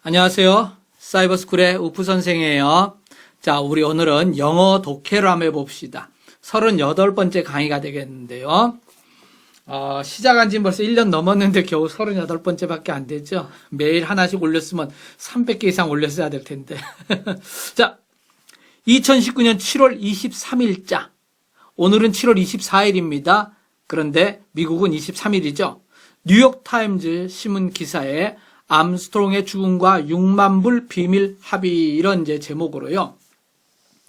안녕하세요. 사이버스쿨의 우프 선생이에요. 자, 우리 오늘은 영어 독해를 한번 해봅시다. 38번째 강의가 되겠는데요. 어, 시작한 지 벌써 1년 넘었는데 겨우 38번째 밖에 안 되죠. 매일 하나씩 올렸으면 300개 이상 올렸어야 될 텐데. 자, 2019년 7월 23일자. 오늘은 7월 24일입니다. 그런데 미국은 23일이죠. 뉴욕 타임즈 신문 기사에 암스트롱의 죽음과 6만 불 비밀 합의 이런 이제 제목으로요.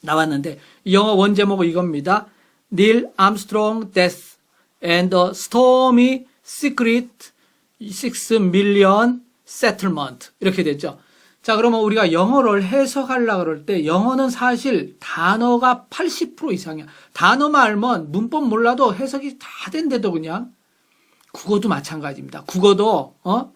나왔는데 이 영어 원 제목은 이겁니다. 닐 암스트롱 death and the stormy secret 6 million settlement 이렇게 됐죠. 자, 그러면 우리가 영어를 해석하려고 그럴 때 영어는 사실 단어가 80% 이상이야. 단어만 알면 문법 몰라도 해석이 다 된대도 그냥. 국어도 마찬가지입니다. 국어도 어?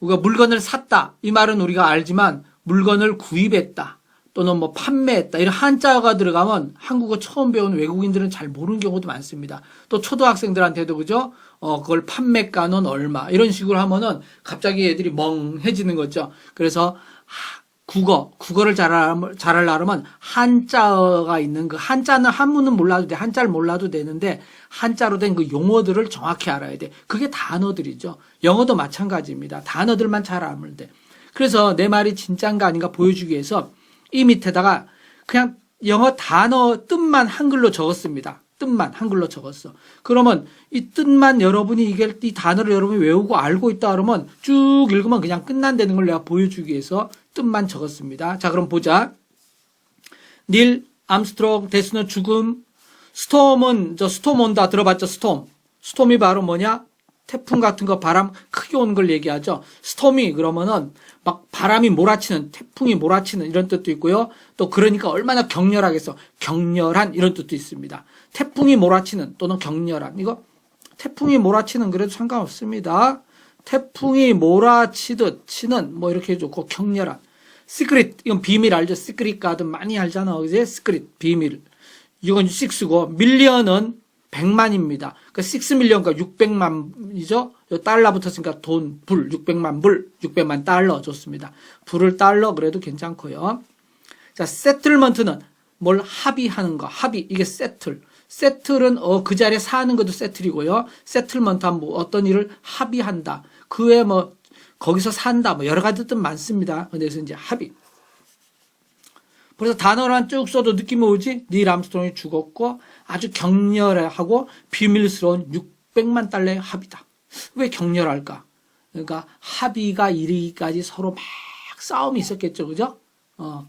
우리가 물건을 샀다. 이 말은 우리가 알지만 물건을 구입했다. 또는 뭐 판매했다. 이런 한자가 들어가면 한국어 처음 배운 외국인들은 잘 모르는 경우도 많습니다. 또 초등학생들한테도 그죠? 어, 그걸 판매가는 얼마. 이런 식으로 하면은 갑자기 애들이 멍해지는 거죠. 그래서 하, 국어, 국어를 잘하려면, 잘하려면 한자가 있는 그 한자는 한문은 몰라도 돼. 한자를 몰라도 되는데 한자로 된 그 용어들을 정확히 알아야 돼. 그게 단어들이죠. 영어도 마찬가지입니다. 단어들만 잘 알면 돼. 그래서 내 말이 진짠가 아닌가 보여주기 위해서 이 밑에다가 그냥 영어 단어 뜻만 한글로 적었습니다. 뜻만 한글로 적었어. 그러면 이 뜻만 여러분이 이게 이 단어를 여러분이 외우고 알고 있다 그러면 쭉 읽으면 그냥 끝난다는 걸 내가 보여주기 위해서 뜻만 적었습니다. 자, 그럼 보자. 닐 암스트롱 데스너 죽음 스톰은 저 스톰 온다 들어봤죠? 스톰. 스톰이 바로 뭐냐? 태풍 같은 거 바람 크게 오는 걸 얘기하죠. 스톰이 그러면은 막 바람이 몰아치는 태풍이 몰아치는 이런 뜻도 있고요. 또 그러니까 얼마나 격렬하겠어. 격렬한 이런 뜻도 있습니다. 태풍이 몰아치는 또는 격렬한 이거 태풍이 몰아치는 그래도 상관없습니다. 태풍이 몰아치듯 치는 뭐 이렇게 좋고 격렬한 시크릿 이건 비밀 알죠? 시크릿 가든 많이 알잖아. 그지? 시크릿 비밀. 이건 6고 밀리언은 100만입니다. 그 6밀리언과 600만이죠. 요 달러 붙었으니까 돈, 불, 600만 불, 600만 달러 좋습니다. 불을 달러 그래도 괜찮고요. 자, 세틀먼트는 뭘 합의하는 거. 합의 이게 세틀. 세틀은 어, 그 자리에 사는 것도 세틀이고요. 세틀먼트 하면 뭐 어떤 일을 합의한다. 그 외에 뭐 거기서 산다. 뭐 여러 가지 뜻 많습니다. 그래서 이제 합의. 그래서 단어를 쭉 써도 느낌이 오지? 닐 암스트롱이 죽었고 아주 격렬하고 비밀스러운 600만 달러의 합의다. 왜 격렬할까? 그러니까 합의가 이르기까지 서로 막 싸움이 있었겠죠. 그죠? 어.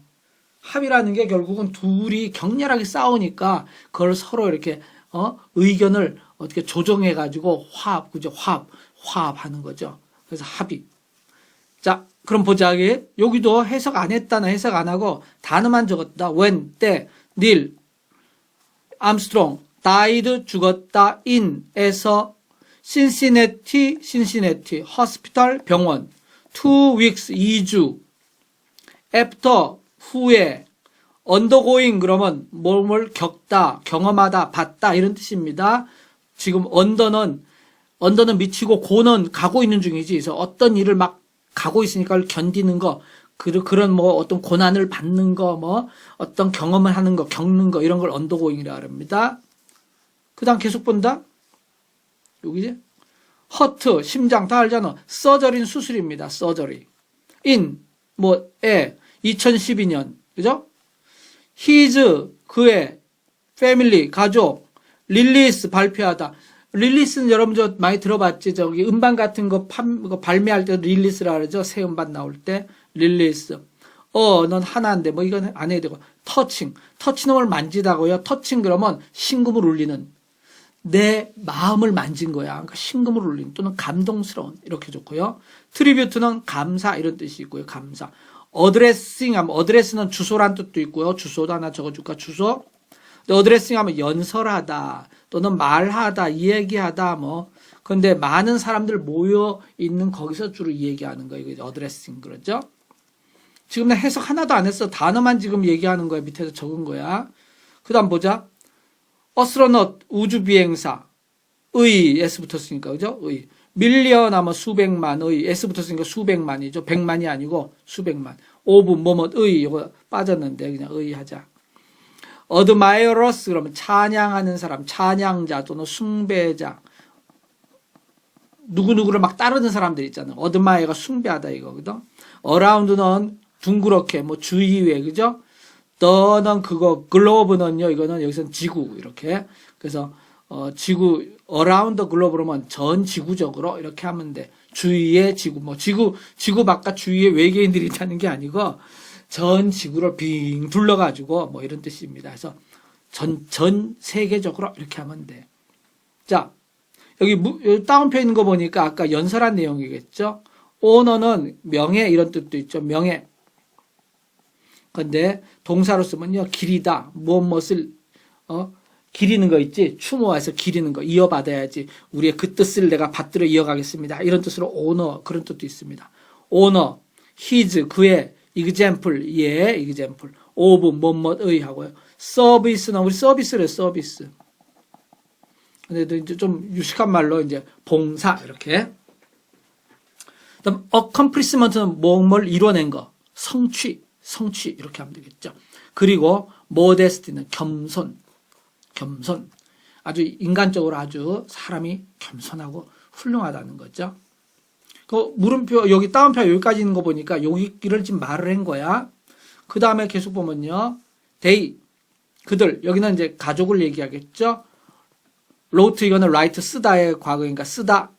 합의라는 게 결국은 둘이 격렬하게 싸우니까 그걸 서로 이렇게 어? 의견을 어떻게 조정해 가지고 화합, 그죠? 화합, 화합하는 거죠. 그래서 합의. 자, 그럼 보자. 여기도 해석 안 했다나 해석 안 하고 단어만 적었다. when, 때, 닐, 암스트롱, died, 죽었다, in에서 신시내티, 신시내티, hospital, 병원, two weeks, 2주, after, 후에, undergoing, 그러면 뭘뭘 겪다, 경험하다, 봤다, 이런 뜻입니다. 지금 under는, under는 미치고 고는 가고 있는 중이지. 그래서 어떤 일을 막 가고 있으니까 견디는 거, 그, 그런 뭐 어떤 고난을 받는 거, 뭐 어떤 경험을 하는 거, 겪는 거, 이런 걸 언더고잉이라 합니다. 그 다음 계속 본다? 여기지? 허트, 심장, 다 알잖아. 서저리는 수술입니다. 서저리. 인, 뭐, 에, 2012년. 그죠? 히즈, 그의, 패밀리, 가족, 릴리스, 발표하다. 릴리스는 여러분 저 많이 들어봤지? 저기 음반 같은 거 판, 거 발매할 때 릴리스라 그러죠? 새 음반 나올 때 릴리스 어 넌 하나인데 뭐 이건 안 해야 되고. 터칭 터치는 만지다고요? 터칭 그러면 신금을 울리는. 내 마음을 만진 거야. 그러니까 신금을 울리는 또는 감동스러운 이렇게 좋고요. 트리뷰트는 감사 이런 뜻이 있고요. 감사 어드레싱 하면 어드레스는 주소란 뜻도 있고요 주소도 하나 적어줄까 주소 어드레싱 하면 연설하다 또는 말하다, 이야기하다 뭐 근데 많은 사람들 모여 있는 거기서 주로 이야기하는 거예요. 어드레싱 그러죠? 지금 나 해석 하나도 안 했어. 단어만 지금 얘기하는 거야. 밑에서 적은 거야. 그다음 보자. 어스로넛 우주 비행사 의 s 붙었으니까 그죠? 의 밀리언 하면 수백만의 S부터 쓰니까 수백만이죠. 백만이 아니고 수백만. 오브 뭐뭐의 이거 빠졌는데 그냥 의 하자. 어드마이러스 그러면 찬양하는 사람, 찬양자 또는 숭배자. 누구누구를 막 따르는 사람들 있잖아요. 어드마이가 숭배하다 이거거든. 어라운드는 둥그렇게 뭐 주위에 그죠? 더는 그거 글로브는요 이거는 여기서는 지구 이렇게 그래서 어 지구 어라운드 글로브로면 전 지구적으로 이렇게 하면 돼. 주위에 지구 뭐 지구 지구 바깥 주위에 외계인들이 있다는 게 아니고 전 지구를 빙 둘러 가지고 뭐 이런 뜻입니다. 그래서 전 전 세계적으로 이렇게 하면 돼 자 여기 무- 여기 다운표 있는 거 보니까 아까 연설한 내용이겠죠? 오너는 명예 이런 뜻도 있죠. 명예. 근데 동사로 쓰면요. 길이다. 무엇 무엇을 어 기리는 거 있지? 추모해서 기리는 거 이어받아야지 우리의 그 뜻을 내가 받들어 이어가겠습니다. 이런 뜻으로 오너 그런 뜻도 있습니다. 오너 his 그의 example 예 example. of 뭐뭐의 하고요. 서비스는 우리 서비스래 서비스. 근데 이제 좀 유식한 말로 이제 봉사 이렇게. 그다음 accomplishment는 뭐뭘 이뤄낸 거? 성취 성취 이렇게 하면 되겠죠. 그리고 모데스티는 겸손, 겸손. 아주 인간적으로 아주 사람이 겸손하고 훌륭하다는 거죠. 그 물음표 여기 다운표 여기까지 있는 거 보니까 여기를 지금 말을 한 거야. 그 다음에 계속 보면요, they 그들 여기는 이제 가족을 얘기하겠죠. 로트 이거는 라이트 쓰다의 과거니까 쓰다.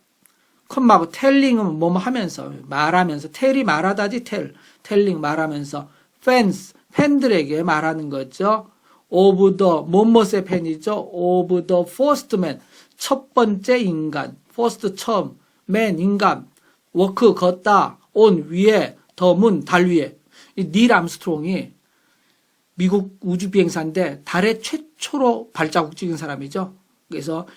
컴마고 텔링은 뭐뭐 하면서 말하면서 텔이 말하다지 텔 텔링 말하면서 fans 팬들에게 말하는 거죠. Of the 뭐뭐의 팬이죠. of the first man 첫 번째 인간 first 처음 man 인간 워크 걷다 on 위에 더 문 달 위에 이닐 암스트롱이 미국 우주 비행사인데 달에 최초로 발자국 찍은 사람이죠. 그래서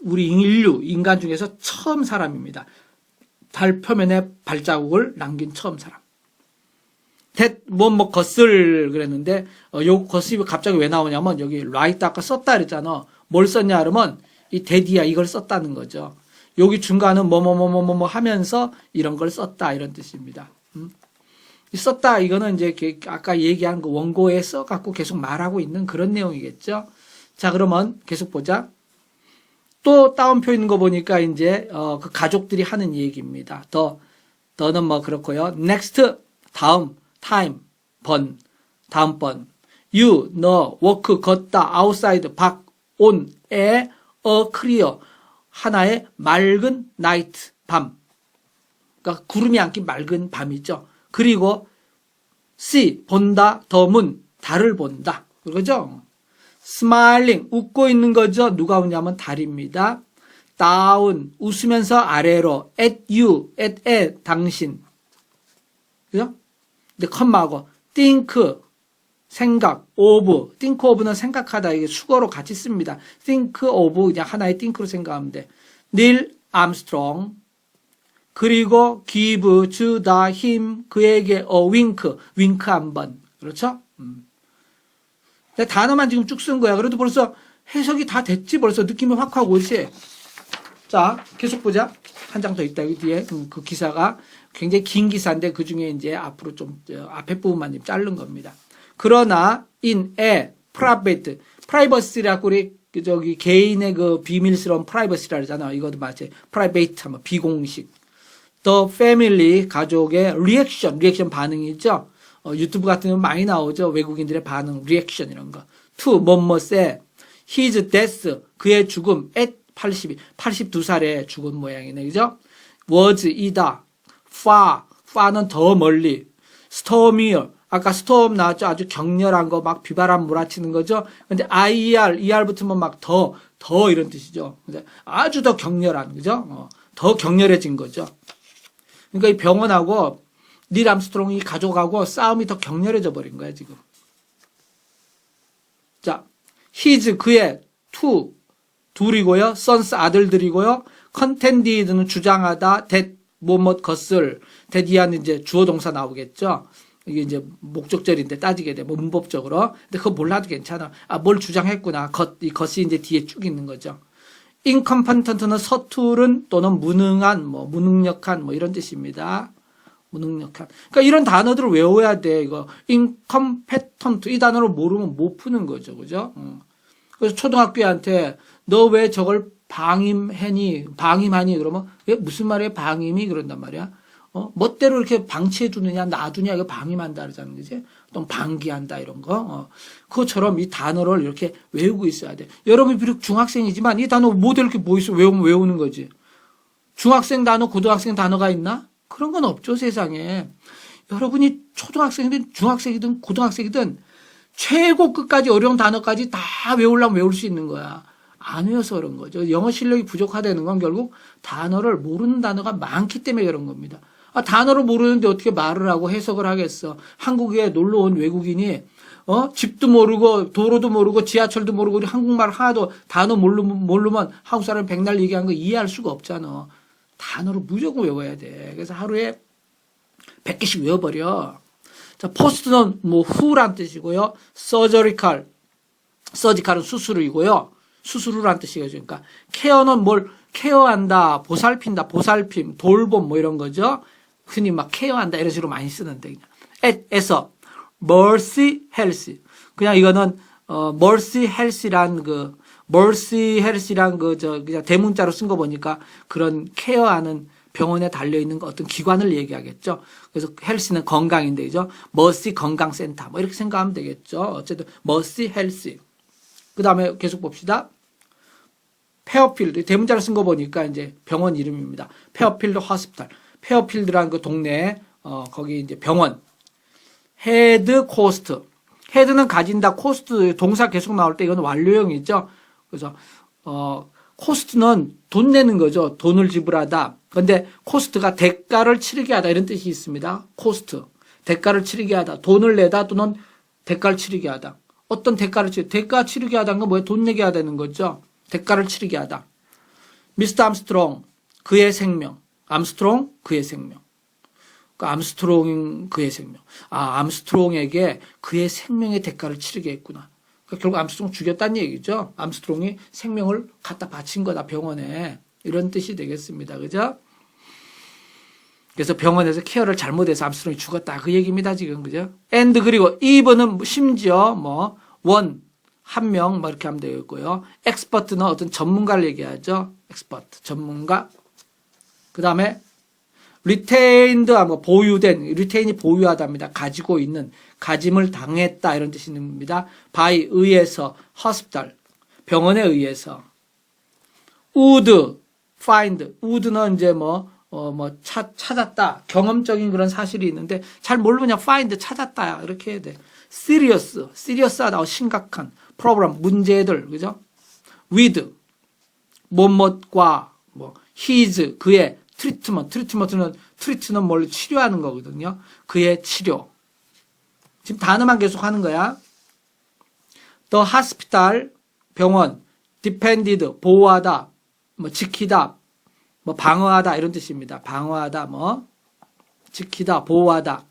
우리 인류 인간 중에서 처음 사람입니다. 달 표면에 발자국을 남긴 처음 사람. 뭐뭐 겉을 그랬는데 어, 요 겉이 갑자기 왜 나오냐면 여기 라이트 아까 썼다 그랬잖아. 뭘 썼냐 그러면 이 데디야 이걸 썼다는 거죠. 여기 중간은 뭐뭐뭐뭐뭐 하면서 이런 걸 썼다 이런 뜻입니다. 음? 이 썼다 이거는 이제 그 아까 얘기한 그 원고에 써 갖고 계속 말하고 있는 그런 내용이겠죠. 자 그러면 계속 보자. 또 다운표 있는 거 보니까 이제 어, 그 가족들이 하는 얘기입니다. 더 더는 뭐 그렇고요. next 다음 time 번 다음번 you 너 work 걷다 outside 밖 on 에 a clear 하나의 맑은 night 밤 그러니까 구름이 안낀 맑은 밤이죠. 그리고 see 본다 더문 달을 본다 그거죠. 스마일링 웃고 있는 거죠. 누가 웃냐면 달입니다. 다운 웃으면서 아래로 at you at at 당신 그죠? 근데 컴마고 think 생각 of think of는 생각하다 이게 수거로 같이 씁니다. think of 그냥 하나의 think로 생각하면 돼. 닐 암스트롱 그리고 give 주다 힘 그에게 a wink 윙크 한번 그렇죠? 음. 단어만 지금 쭉 쓴 거야. 그래도 벌써 해석이 다 됐지. 벌써 느낌이 확 하고 오지. 자, 계속 보자. 한 장 더 있다. 여기 뒤에 음, 그 기사가 굉장히 긴 기사인데 그 중에 이제 앞으로 좀 저, 앞에 부분만 좀 자른 겁니다. 그러나 in a private privacy라고 우리 그 저기 개인의 그 비밀스러운 프라이버시라 그러잖아. 이것도 마치 private 하면 비공식. the family 가족의 리액션, 리액션 반응이죠. 어, 유튜브 같은 거 많이 나오죠. 외국인들의 반응, 리액션 이런 거. to 뭐뭐세 his death 그의 죽음 at 82 82살에 죽은 모양이네. 그죠? was 이다. Far far는 더 멀리. stormier 아까 storm 나왔죠. 아주 격렬한 거 막 비바람 몰아치는 거죠. 근데 IR ER 붙으면 막 더 더 이런 뜻이죠. 근데 아주 더 격렬한 그죠? 어, 더 격렬해진 거죠. 그러니까 이 병원하고 닐 암스트롱이 가져가고 싸움이 더 격렬해져 버린 거야, 지금. 자, his 그의 two 둘이고요. sons 아들들이고요. contended는 주장하다 that 뭐뭐 것을 대디한 이제 주어 동사 나오겠죠. 이게 이제 목적절인데 따지게 돼. 뭐 문법적으로. 근데 그거 몰라도 괜찮아. 아, 뭘 주장했구나. 것, 이 것이 이제 뒤에 쭉 있는 거죠. incompetent는 서투른 또는 무능한, 뭐, 무능력한, 뭐, 이런 뜻입니다. 무능력한. 그러니까 이런 단어들을 외워야 돼, 이거. incompetent. 이 단어를 모르면 못 푸는 거죠. 그죠? 어. 그래서 초등학교한테 너 왜 저걸 방임하니, 방임하니? 그러면, 왜 무슨 말이야, 방임이? 그런단 말이야. 어, 멋대로 이렇게 방치해 두느냐, 놔두냐, 이거 방임한다 그러자는 거지. 또 방기한다, 이런 거. 어. 그것처럼 이 단어를 이렇게 외우고 있어야 돼. 여러분이 비록 중학생이지만 이 단어 모델 이렇게 뭐 있어? 외우면 외우는 거지. 중학생 단어, 고등학생 단어가 있나? 그런 건 없죠, 세상에. 여러분이 초등학생이든 중학생이든 고등학생이든 최고 끝까지 어려운 단어까지 다 외우려면 외울 수 있는 거야. 안 외워서 그런 거죠. 영어 실력이 부족하다는 건 결국 단어를 모르는 단어가 많기 때문에 그런 겁니다. 아, 단어를 모르는데 어떻게 말을 하고 해석을 하겠어. 한국에 놀러 온 외국인이 어? 집도 모르고 도로도 모르고 지하철도 모르고 우리 한국말 하나도 단어 모르면, 모르면 한국 사람 백날 얘기한 거 이해할 수가 없잖아. 단어를 무조건 외워야 돼. 그래서 하루에 100개씩 외워버려. 자, 포스트는 뭐 후란 뜻이고요. 서저리칼. 서지칼은 수술이고요. 수술을 뜻이겠죠. 그러니까 케어는 뭘 케어한다, 보살핀다, 보살핌, 돌봄 뭐 이런 거죠. 흔히 막 케어한다 이런 식으로 많이 쓰는데 에서 mercy health 그냥 이거는 어 mercy health란 그 mercy health란 그 저 그냥 대문자로 쓴 거 보니까 그런 케어하는 병원에 달려 있는 어떤 기관을 얘기하겠죠. 그래서 헬스는 건강인데 죠 머시 건강센터 뭐 이렇게 생각하면 되겠죠. 어쨌든 머시 헬스. 그 다음에 계속 봅시다. 페어필드 대문자로 쓴 거 보니까 이제 병원 이름입니다. 페어필드 허스피탈. 페어필드라는 그 동네 어 거기 이제 병원. 헤드 코스트. 헤드는 가진다. 코스트 동사 계속 나올 때 이건 완료형이죠. 그래서 어 코스트는 돈 내는 거죠. 돈을 지불하다. 근데 코스트가 대가를 치르게 하다 이런 뜻이 있습니다. 코스트. 대가를 치르게 하다. 돈을 내다 또는 대가를 치르게 하다. 어떤 대가를 치르 대가 치르게 하다는 건 뭐예요? 돈 내게 하다는 거죠. 대가를 치르게 하다. 미스터 암스트롱 그의 생명. 암스트롱 그의 생명. 그 암스트롱 그의 생명. 아 암스트롱에게 그의 생명의 대가를 치르게 했구나. 그러니까 결국 암스트롱 죽였다는 얘기죠. 암스트롱이 생명을 갖다 바친 거다 병원에 이런 뜻이 되겠습니다. 그죠? 그래서 병원에서 케어를 잘못해서 암스트롱이 죽었다 그 얘기입니다 지금 그죠? and 그리고 even은 심지어 뭐 원 한 명 뭐 이렇게 하면 되겠고요. expert는 어떤 전문가를 얘기하죠. expert 전문가. 그 다음에 retained 뭐 보유된 retain이 보유하다입니다. 가지고 있는 가짐을 당했다 이런 뜻입니다. by 의해서 hospital 병원에 의해서 would find would는 이제 뭐 어, 뭐, 차, 찾았다. 경험적인 그런 사실이 있는데, 잘 모르면 find, 찾았다. 이렇게 해야 돼. serious, serious하다. 심각한. problem, 문제들. 그죠? with, 뭐뭇과, 뭐, his, 그의, treatment, treatment는, treat는 뭘 치료하는 거거든요. 그의 치료. 지금 단어만 계속 하는 거야. the hospital, 병원, depended, 보호하다, 뭐, 지키다, 뭐 방어하다 이런 뜻입니다. 방어하다 뭐 지키다 보호하다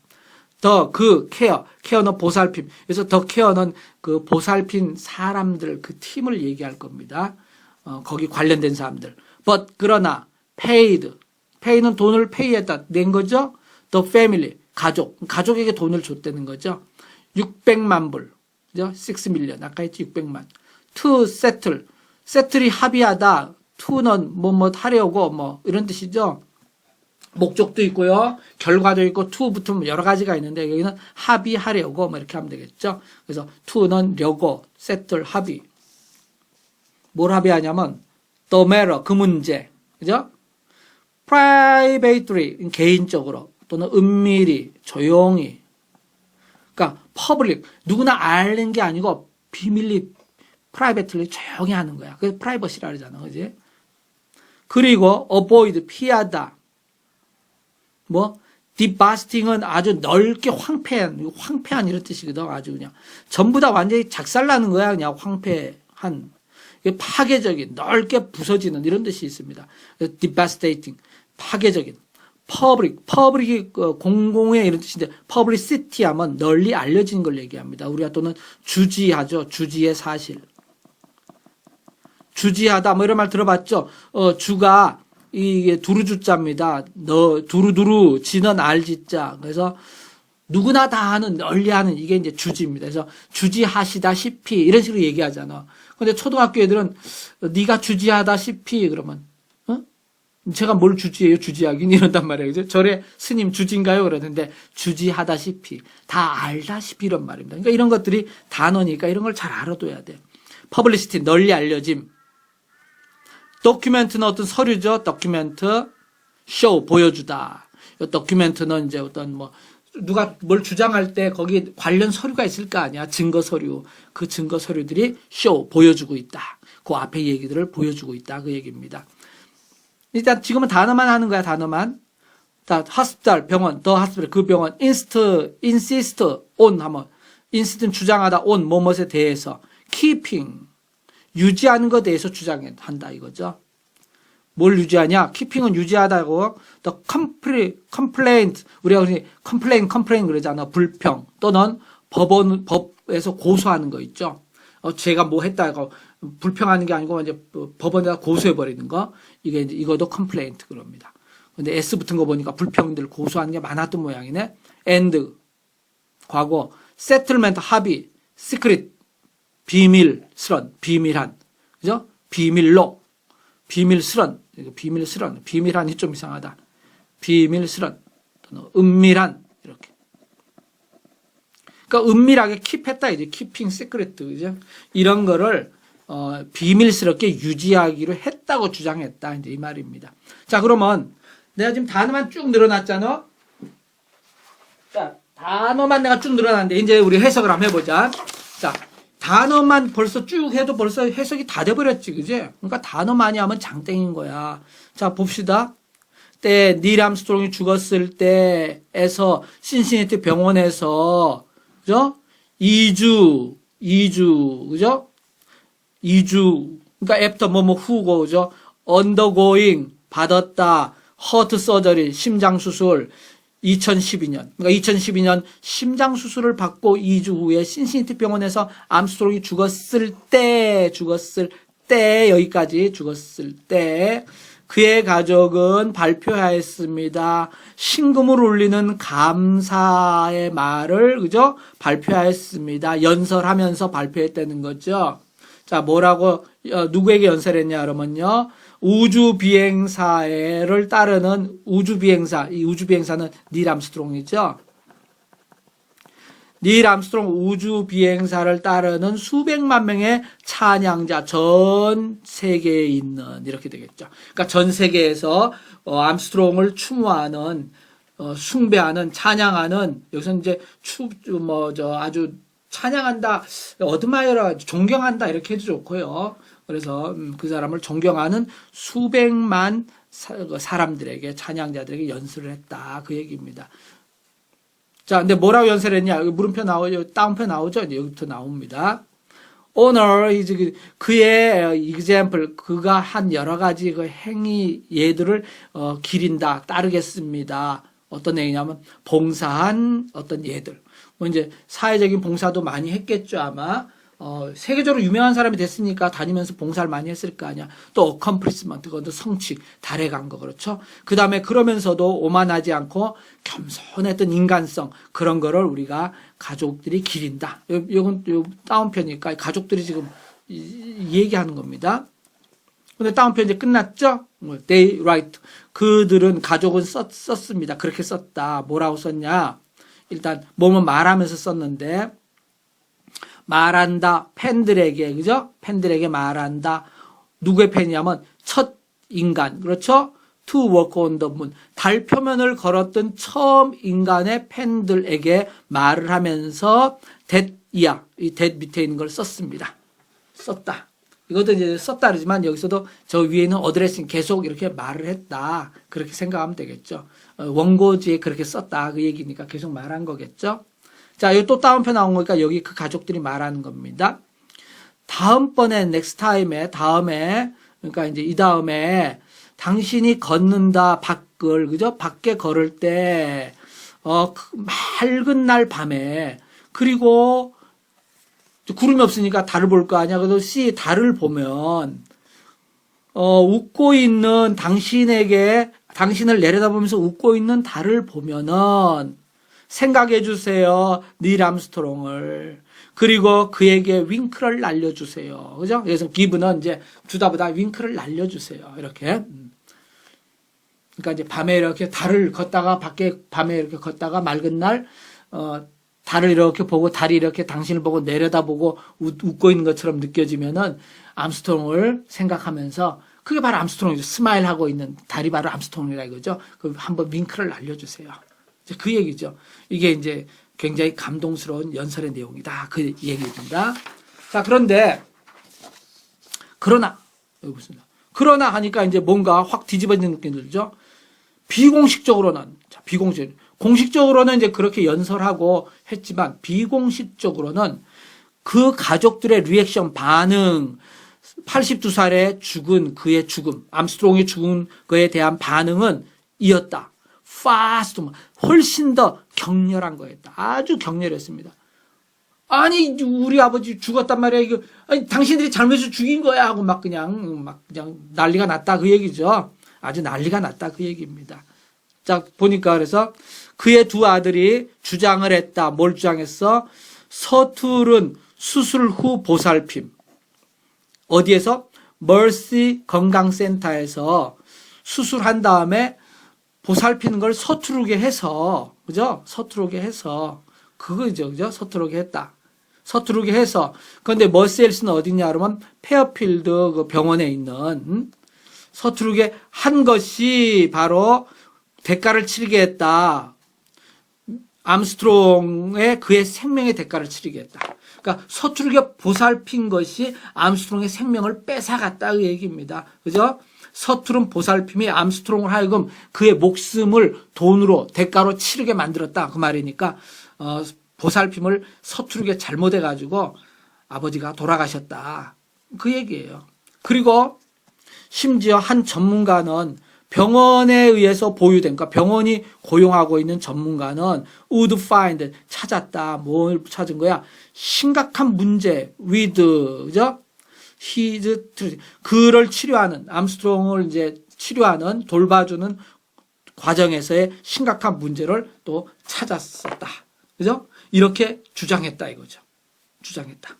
더 그 케어 케어는 보살핌 그래서 더 케어는 그 보살핀 사람들 그 팀을 얘기할 겁니다. 어, 거기 관련된 사람들. but 그러나 paid pay는 돈을 pay했다 낸 거죠. the family 가족 가족에게 돈을 줬다는 거죠. 600만 불 그죠? 6 밀리언 아까 했지 600만 to settle 세틀이 합의하다 to는 뭐뭐 하려고 뭐 이런 뜻이죠. 목적도 있고요. 결과도 있고 to 붙으면 여러 가지가 있는데 여기는 합의하려고 뭐 이렇게 하면 되겠죠. 그래서 to는 려고 settle 합의. 뭘 합의하냐면 the matter 그 문제. 그죠? privately 개인적으로 또는 은밀히 조용히 그러니까 public 누구나 아는 게 아니고 비밀리 privately 조용히 하는 거야. 그래서 privacy라 그러잖아. 그지? 그리고 avoid 피하다. 뭐 디바스팅은 아주 넓게 황폐한 황폐한 이런 뜻이거든. 아주 그냥 전부 다 완전히 작살나는 거야. 그냥 황폐한 파괴적인 넓게 부서지는 이런 뜻이 있습니다. devastating 파괴적인 public public이 공공의 이런 뜻인데 publicity 하면 널리 알려진 걸 얘기합니다. 우리가 또는 주지하죠. 주지의 사실. 주지하다 뭐 이런 말 들어봤죠? 어, 주가 이게 두루주자입니다. 너 두루두루 지는 알지자. 그래서 누구나 다 하는 널리 하는 이게 이제 주지입니다. 그래서 주지하시다시피 이런 식으로 얘기하잖아. 근데 초등학교 애들은 네가 주지하다시피 그러면 어? 제가 뭘 주지해요? 주지하긴 이런단 말이에요. 그죠? 절에 스님 주지인가요? 그러는데 주지하다시피 다 알다시피 이런 말입니다. 그러니까 이런 것들이 단어니까 이런 걸 잘 알아둬야 돼. 퍼블리시티 널리 알려짐. 도큐멘트는 어떤 서류죠. 도큐멘트 쇼 보여주다. 이 도큐멘트는 이제 어떤 뭐 누가 뭘 주장할 때 거기 관련 서류가 있을 거 아니야. 증거 서류. 그 증거 서류들이 쇼 보여주고 있다. 그 앞에 얘기들을 보여주고 있다. 그 얘기입니다. 일단 지금은 단어만 하는 거야. 단어만. 자, 하스피탈 병원, 더 하스피탈 그 병원 인스트 인시스트 온 하면 인스트는 주장하다 온 뭐뭇에 대해서 키핑 유지하는 것에 대해서 주장한다 이거죠. 뭘 유지하냐? 키핑은 유지하다고 the complaint, complaint 우리가 흔히 complain, complain 그러잖아. 불평 또는 법원 법에서 고소하는 거 있죠. 어, 제가 뭐 했다고 불평하는 게 아니고 이제 법원에다 고소해 버리는 거 이게 이제 이것도 complaint 그럽니다. 근데 S 붙은 거 보니까 불평들 고소하는 게 많았던 모양이네. and 과거 settlement 합의 secret 비밀스런 비밀한 그죠? 비밀로 비밀스런 비밀스런 비밀한이 좀 이상하다. 비밀스런 은밀한 이렇게. 그러니까 은밀하게 킵했다 이제 키핑 시크릿 그죠? 이런 거를 어, 비밀스럽게 유지하기로 했다고 주장했다 이제 이 말입니다. 자 그러면 내가 지금 단어만 쭉 늘어났잖아. 자 단어만 내가 쭉 늘어났는데 이제 우리 해석을 한번 해보자. 자 단어만 벌써 쭉 해도 벌써 해석이 다 돼버렸지, 그지? 그러니까 단어만이 하면 장땡인 거야. 자, 봅시다. 때, 닐 암스트롱이 죽었을 때에서, 신시내티 병원에서, 그죠? 2주, 2주, 그죠? 2주, 그러니까 애프터 뭐뭐 후고, 그죠? undergoing, 받았다, 허트 서저리, 심장 수술, 2012년. 그러니까 2012년 심장 수술을 받고 2주 후에 신시니티 병원에서 암스트롱이 죽었을 때, 죽었을 때, 여기까지 죽었을 때, 그의 가족은 발표하였습니다. 신금을 울리는 감사의 말을, 그죠? 발표하였습니다. 연설하면서 발표했다는 거죠. 자, 뭐라고, 어, 누구에게 연설했냐, 그러면요. 우주 비행사를 따르는 우주 비행사, 이 우주 비행사는 닐 암스트롱이죠. 닐 암스트롱 우주 비행사를 따르는 수백만 명의 찬양자 전 세계에 있는 이렇게 되겠죠. 그러니까 전 세계에서 어, 암스트롱을 추모하는 어, 숭배하는 찬양하는 여기서 이제 추 뭐 저 아주 찬양한다 어드마이라 존경한다 이렇게 해도 좋고요. 그래서 음, 그 사람을 존경하는 수백만 사- 사람들에게 찬양자들에게 연설을 했다 그 얘기입니다. 자, 근데 뭐라고 연설을 했냐? 여기 물음표 나오죠. 다운표 나오죠? 여기부터 나옵니다. 오늘 이제 그- 그의 example 그가 한 여러 가지 그 행위 예들을 어, 기린다 따르겠습니다. 어떤 얘기냐면 봉사한 어떤 예들. 뭐 이제 사회적인 봉사도 많이 했겠죠 아마. 어, 세계적으로 유명한 사람이 됐으니까 다니면서 봉사를 많이 했을 거 아니야. 또 어컴프리스먼트, 그것도 성취, 달에 간 거, 그렇죠? 그 다음에 그러면서도 오만하지 않고 겸손했던 인간성, 그런 거를 우리가 가족들이 기린다. 요, 요건, 요 다운표니까 가족들이 지금 이- 이- 얘기하는 겁니다. 근데 다운표 이제 끝났죠? 뭐, they write. 그들은 가족은 썼, 썼습니다. 그렇게 썼다. 뭐라고 썼냐? 일단, 뭐뭐 말하면서 썼는데, 말한다. 팬들에게, 그죠? 팬들에게 말한다. 누구의 팬이냐면, 첫 인간. 그렇죠? To walk on the moon. 달 표면을 걸었던 처음 인간의 팬들에게 말을 하면서, that이야. 이 that 밑에 있는 걸 썼습니다. 썼다. 이것도 이제 썼다 그러지만 여기서도 저 위에는 어드레싱 계속 이렇게 말을 했다. 그렇게 생각하면 되겠죠. 어, 원고지에 그렇게 썼다. 그 얘기니까 계속 말한 거겠죠. 자, 여기 또 다운표 나온 거니까 여기 그 가족들이 말하는 겁니다. 다음번에 넥스트 타임에 다음에 그러니까 이제 이 다음에 당신이 걷는다 밖을 그죠? 밖에 걸을 때 어, 그 맑은 날 밤에 그리고 구름이 없으니까 달을 볼 거 아니야. 그래서 씨 달을 보면 어, 웃고 있는 당신에게, 당신을 내려다보면서 웃고 있는 달을 보면은 생각해 주세요. 닐 암스트롱을. 그리고 그에게 윙크를 날려주세요. 그죠? 그래서 기브는 이제 주다보다 윙크를 날려주세요. 이렇게. 음. 그러니까 이제 밤에 이렇게 달을 걷다가 밖에 밤에 이렇게 걷다가 맑은 날, 어, 달을 이렇게 보고 달이 이렇게 당신을 보고 내려다보고 웃, 웃고 있는 것처럼 느껴지면은 암스트롱을 생각하면서 그게 바로 암스트롱이죠. 스마일 하고 있는 달이 바로 암스트롱이라 이거죠. 그 한번 윙크를 날려주세요. 그 얘기죠. 이게 이제 굉장히 감동스러운 연설의 내용이다. 그 얘기입니다. 자, 그런데 그러나 여기 보습니다 그러나 하니까 이제 뭔가 확 뒤집어지는 느낌이 들죠. 비공식적으로는 자, 비공식 공식적으로는 이제 그렇게 연설하고 했지만 비공식적으로는 그 가족들의 리액션 반응 82살에 죽은 그의 죽음, 암스트롱이 죽은 거에 대한 반응은 이었다. Fast, 훨씬 더 격렬한 거였다. 아주 격렬했습니다. 아니, 우리 아버지 죽었단 말이야. 이거, 아니, 당신들이 잘못해서 죽인 거야. 하고 막 그냥, 막 그냥 난리가 났다. 그 얘기죠. 아주 난리가 났다. 그 얘기입니다. 자, 보니까 그래서 그의 두 아들이 주장을 했다. 뭘 주장했어? 서투른 수술 후 보살핌. 어디에서? 멀시 건강센터에서 수술한 다음에 보살피는 걸 서투르게 해서, 그죠? 서투르게 해서, 그거죠, 그죠? 서투르게 했다. 서투르게 해서, 그런데 머셀스는 어디냐, 그러면 페어필드 그 병원에 있는, 음? 서투르게 한 것이 바로 대가를 치르게 했다. 암스트롱의 그의 생명의 대가를 치르게 했다. 그러니까 서투르게 보살핀 것이 암스트롱의 생명을 뺏어갔다 그 얘기입니다. 그죠? 서투른 보살핌이 암스트롱을 하여금 그의 목숨을 돈으로 대가로 치르게 만들었다 그 말이니까 어, 보살핌을 서투르게 잘못해 가지고 아버지가 돌아가셨다 그 얘기예요. 그리고 심지어 한 전문가는 병원에 의해서 보유된, 그러니까 병원이 고용하고 있는 전문가는 would find, 찾았다. 뭘 찾은 거야? 심각한 문제, with, 그죠? His, 그를 치료하는, 암스트롱을 이제 치료하는, 돌봐주는 과정에서의 심각한 문제를 또 찾았었다. 그죠? 이렇게 주장했다 이거죠. 주장했다.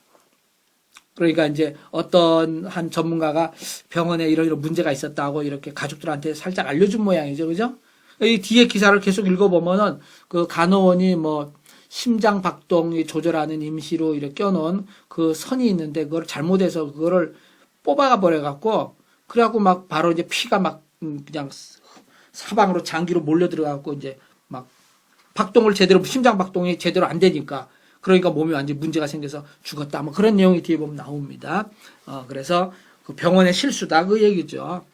그러니까 이제 어떤 한 전문가가 병원에 이런 이런 문제가 있었다고 이렇게 가족들한테 살짝 알려준 모양이죠. 그죠? 이 뒤에 기사를 계속 읽어보면은 그 간호원이 뭐 심장 박동이 조절하는 임시로 이렇게 껴놓은 그 선이 있는데 그걸 잘못해서 그거를 뽑아가 버려갖고 그래갖고 막 바로 이제 피가 막 음, 그냥 사방으로 장기로 몰려 들어가고 이제 막 박동을 제대로 심장 박동이 제대로 안 되니까 그러니까 몸이 완전 히 문제가 생겨서 죽었다. 뭐 그런 내용이 뒤에 보면 나옵니다. 어, 그래서 그 병원의 실수다 그 얘기죠.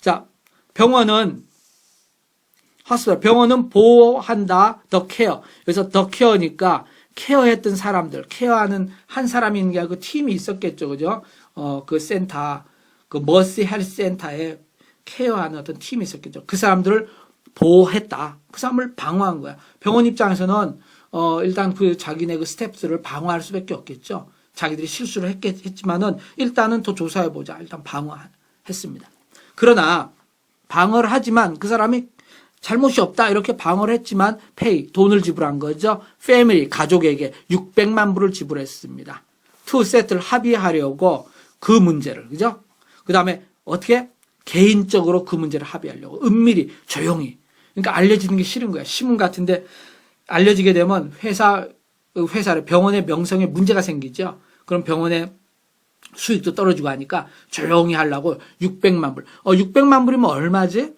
자, 병원은 하스다 병원은 보호한다. 더 케어. 그래서 더 케어니까 케어했던 사람들, 케어하는 한 사람이 있는 게 아니고 팀이 있었겠죠. 그죠? 어, 그 센터, 그 머시 헬스 센터에 케어하는 어떤 팀이 있었겠죠. 그 사람들을 보호했다. 그 사람을 방어한 거야. 병원 입장에서는 어, 일단 그 자기네 그 스텝들을 방어할 수밖에 없겠죠. 자기들이 실수를 했겠, 했지만은 일단은 더 조사해보자. 일단 방어했습니다. 그러나 방어를 하지만 그 사람이 잘못이 없다. 이렇게 방어를 했지만 페이, 돈을 지불한 거죠. 패밀리, 가족에게 600만 불을 지불했습니다. 투 세트를 합의하려고 그 문제를, 그죠? 그 다음에 어떻게? 개인적으로 그 문제를 합의하려고. 은밀히, 조용히. 그러니까 알려지는 게 싫은 거야. 신문 같은데 알려지게 되면 회사 회사를 병원의 명성에 문제가 생기죠. 그럼 병원의 수익도 떨어지고 하니까 조용히 하려고 600만 불. 어 600만 불이면 얼마지?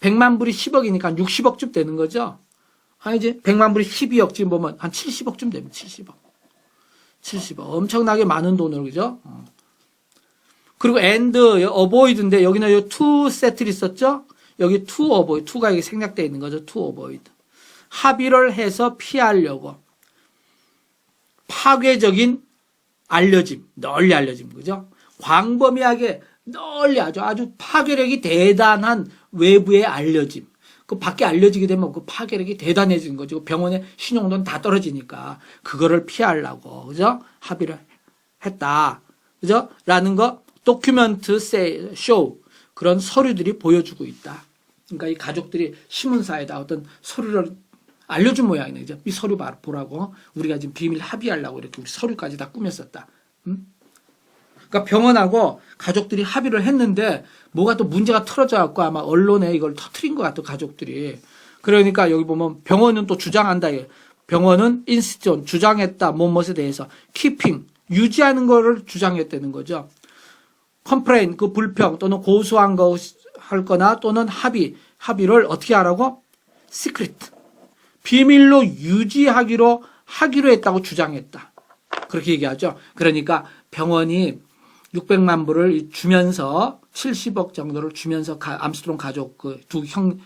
100만 불이 10억이니까 60억쯤 되는 거죠. 아니지 100만 불이 12억쯤 보면 한 70억쯤 되면 70억. 70억. 엄청나게 많은 돈을 그죠? 어. 그리고 and avoid인데 여기는 요 to settle 있었죠? 여기 to avoid, to가 여기 생략되어 있는 거죠. to avoid. 합의를 해서 피하려고 파괴적인 알려짐, 널리 알려짐, 그죠? 광범위하게 널리 아주 아주 파괴력이 대단한 외부의 알려짐. 그 밖에 알려지게 되면 그 파괴력이 대단해지는 거죠. 그 병원의 신용도는 다 떨어지니까 그거를 피하려고 그죠? 합의를 했다. 그죠? 라는 거 도큐멘트 세, 쇼 그런 서류들이 보여주고 있다. 그러니까 이 가족들이 신문사에다 어떤 서류를 알려준 모양이네. 이제 이 서류 봐- 보라고 우리가 지금 비밀 합의하려고 이렇게 우리 서류까지 다 꾸몄었다. 음? 그러니까 병원하고 가족들이 합의를 했는데 뭐가 또 문제가 터져 갖고 아마 언론에 이걸 터트린 것 같아 가족들이. 그러니까 여기 보면 병원은 또 주장한다. 병원은 인스티온 주장했다. 뭐뭇에 대해서 키핑 유지하는 거를 주장했다는 거죠. 컴플레인 그 불평 또는 고소한 거 할 거나 또는 합의 합의를 어떻게 하라고 시크릿 비밀로 유지하기로 하기로 했다고 주장했다. 그렇게 얘기하죠. 그러니까 병원이 600만 불을 주면서 70억 정도를 주면서 가- 암스트롱 가족 그 두 형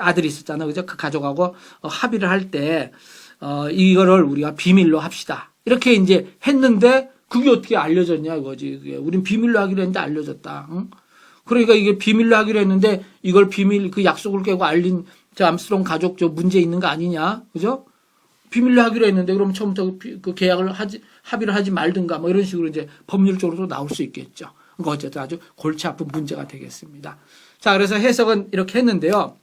아들이 있었잖아. 그죠? 그 가족하고 어, 합의를 할 때 어, 이거를 우리가 비밀로 합시다. 이렇게 이제 했는데 그게 어떻게 알려졌냐 이거지. 그게 우린 비밀로 하기로 했는데 알려졌다. 응? 그러니까 이게 비밀로 하기로 했는데 이걸 비밀 그 약속을 깨고 알린 저 암스트롱 가족 저 문제 있는 거 아니냐. 그죠? 비밀로 하기로 했는데 그럼 처음부터 그 비- 그 계약을 하지 합의를 하지 말든가 뭐 이런 식으로 이제 법률적으로도 나올 수 있겠죠. 그러니까 어쨌든 아주 골치 아픈 문제가 되겠습니다. 자, 그래서 해석은 이렇게 했는데요.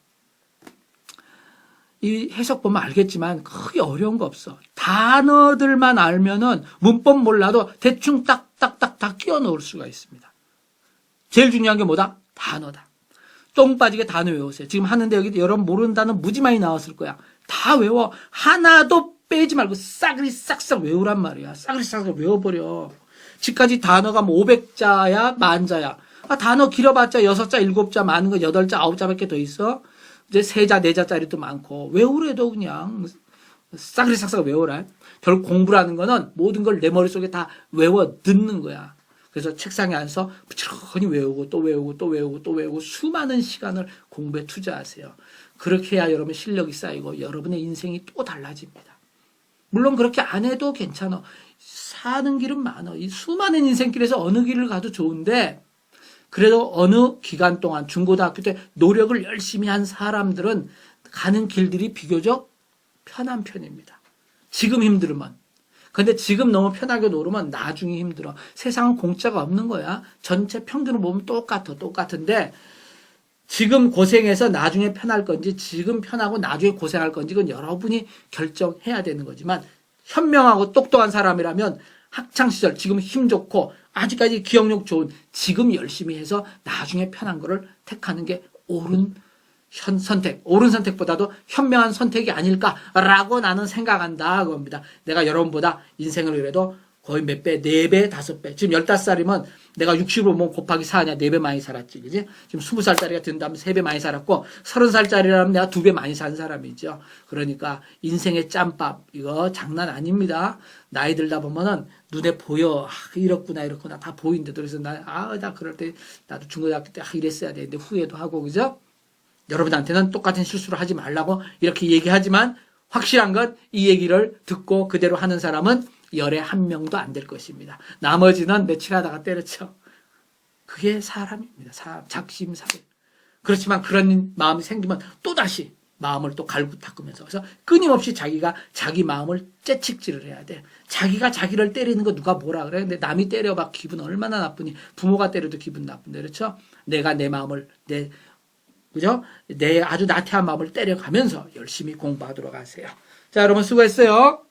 이 해석 보면 알겠지만 크게 어려운 거 없어. 단어들만 알면은 문법 몰라도 대충 딱딱딱 다 끼워 넣을 수가 있습니다. 제일 중요한 게 뭐다? 단어다. 똥 빠지게 단어 외우세요. 지금 하는데 여기 여러분 모르는 단어 무지 많이 나왔을 거야. 다 외워. 하나도 빼지 말고 싸그리 싹싹 외우란 말이야. 싸그리 싹싹 외워버려. 지금까지 단어가 뭐 500자야, 만자야. 아, 단어 길어봤자 6자, 7자, 많은 거 8자, 9자밖에 더 있어. 이제 3자, 4자짜리도 많고. 외우래도 그냥 싸그리 싹싹 외워라. 결국 공부라는 거는 모든 걸 내 머릿속에 다 외워 듣는 거야. 그래서 책상에 앉아서 부지런히 외우고 또 외우고 또 외우고 또 외우고 수많은 시간을 공부에 투자하세요. 그렇게 해야 여러분 실력이 쌓이고 여러분의 인생이 또 달라집니다. 물론 그렇게 안 해도 괜찮아. 사는 길은 많아. 이 수많은 인생길에서 어느 길을 가도 좋은데 그래도 어느 기간 동안 중고등학교 때 노력을 열심히 한 사람들은 가는 길들이 비교적 편한 편입니다. 지금 힘들으면. 근데 지금 너무 편하게 놀으면 나중에 힘들어. 세상은 공짜가 없는 거야. 전체 평균을 보면 똑같아. 똑같은데 지금 고생해서 나중에 편할 건지 지금 편하고 나중에 고생할 건지 그건 여러분이 결정해야 되는 거지만 현명하고 똑똑한 사람이라면 학창 시절 지금 힘 좋고 아직까지 기억력 좋은 지금 열심히 해서 나중에 편한 거를 택하는 게 옳은 현 선택, 옳은 선택보다도 현명한 선택이 아닐까라고 나는 생각한다 그겁니다. 내가 여러분보다 인생을 그래도 거의 몇 배, 네 배, 다섯 배. 지금 열다섯 살이면 내가 60으로 뭐 곱하기 4냐, 네 배 많이 살았지, 그지? 지금 스무 살짜리가 된다면 세 배 많이 살았고, 서른 살짜리라면 내가 두 배 많이 산 사람이죠. 그러니까 인생의 짬밥, 이거 장난 아닙니다. 나이 들다 보면은 눈에 보여. 아, 이렇구나, 이렇구나. 다 보이는데도. 그래서 나, 아, 나 그럴 때, 나도 중고등학교 때 아, 이랬어야 되는데 후회도 하고, 그죠? 여러분한테는 똑같은 실수를 하지 말라고 이렇게 얘기하지만 확실한 건 이 얘기를 듣고 그대로 하는 사람은 열에 한 명도 안 될 것입니다. 나머지는 며칠 하다가 때려쳐. 그게 사람입니다. 사람, 작심사회. 그렇지만 그런 마음이 생기면 또다시 마음을 또 갈고 닦으면서 그래서 끊임없이 자기가 자기 마음을 째칙질을 해야 돼. 자기가 자기를 때리는 거 누가 뭐라 그래? 근데 남이 때려봐 기분 얼마나 나쁘니? 부모가 때려도 기분 나쁜데 그렇죠? 내가 내 마음을 내 그죠? 내 아주 나태한 마음을 때려가면서 열심히 공부하도록 하세요. 자, 여러분 수고했어요.